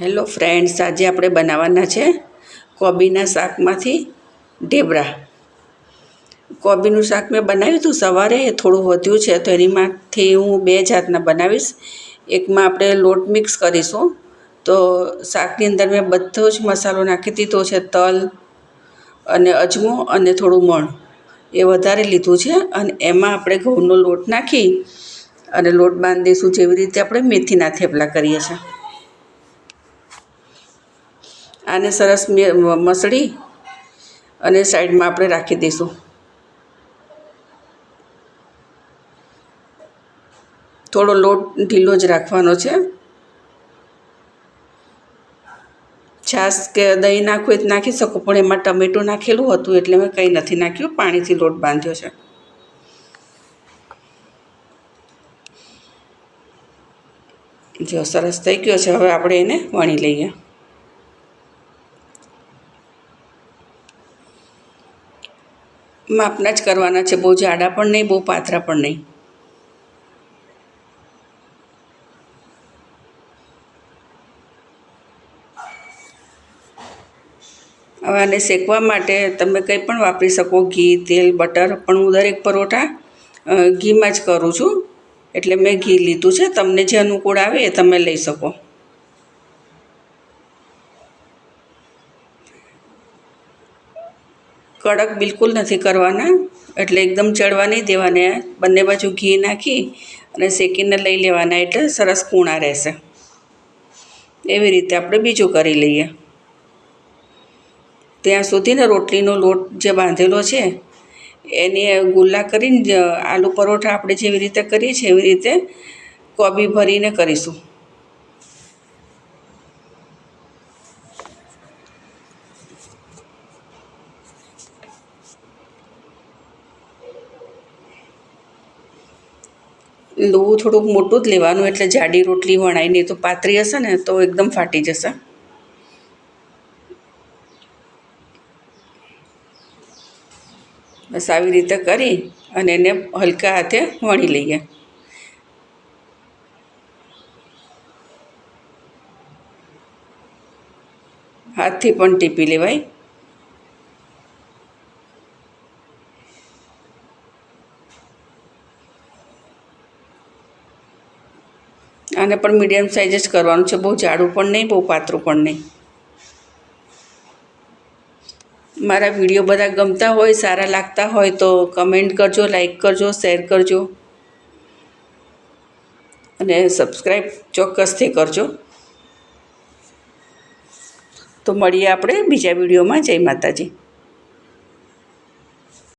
Hello friends, આજે આપણે બનાવવાના છે કોબીના શાકમાંથી ઢેબરા. કોબીનું શાક મેં બનાવ્યું હતું સવારે, એ થોડું વધ્યું છે, તો એનીમાંથી હું બે જાતના બનાવીશ. એકમાં આપણે લોટ મિક્સ કરીશું, તો શાકની અંદર મેં બધો જ મસાલો નાખી દીધો છે, તલ અને અજમો અને થોડું મણ. એ વધારે લીધું છે અને એમાં આપણે ઘઉંનો લોટ નાખી અને લોટ બાંધીશું, જેવી રીતે આપણે મેથીના થેપલા કરીએ છીએ. આને સરસ મસળી અને સાઈડમાં આપણે રાખી દઈશું. થોડો લોટ ઢીલો જ રાખવાનો છે. છાશ કે દહીં નાખવું એ નાખી શકો, પણ એમાં ટમેટું નાખેલું હતું એટલે મેં કંઈ નથી નાખ્યું, પાણીથી લોટ બાંધ્યો છે. જો સરસ થઈ ગયો છે, હવે આપણે એને વણી લઈએ. માપના જ કરવાના છે, બહુ જાડા પણ નહીં, બહુ પાતળા પણ નહીં. હવે આને શેકવા માટે તમે કંઈ પણ વાપરી શકો, ઘી, તેલ, બટર, પણ હું દરેક પરોઠા ઘીમાં જ કરું છું. એટલે મેં ઘી લીધું છે, તમને જે અનુકૂળ આવે એ તમે લઈ શકો. કડક બિલકુલ નથી કરવાના. એટલે એકદમ ચડવા નહીં દેવાને. બંને બાજુ ઘી નાખી અને શેકીને લઈ લેવાના. એટલે સરસ કૂણા રહેશે. એવી રીતે આપણે બીજું કરી લઈએ. ત્યાં સુધીને રોટલીનો લોટ જે બાંધેલો છે, એને ગુલ્લા કરીને આલુ પરોઠા આપણે જેવી રીતે કરીએ છીએ એવી રીતે કોબી ભરીને કરીશું. લોવું થોડુંક મોટું જ લેવાનું, એટલે જાડી રોટલી વણાય, નહીં તો પાતળી હશે ને, તો એકદમ ફાટી જશે. બસ આવી રીતે કરી અને એને હલકા હાથે વણી લઈએ. હાથથી પણ ટીપી લેવાય. આને પણ મીડિયમ સાઇઝ જ કરવાનું છે. બહુ જાડું પણ નહીં, બહુ પાતળું પણ નહીં. મારા વીડિયો બધા ગમતા હોય, સારા લાગતા હોય તો કમેન્ટ કરજો લાઈક કરજો શેર કરજો. અને સબસ્ક્રાઈબ ચોક્કસથી કરજો. તો મળીએ આપણે બીજા વિડીયોમાં જય માતાજી.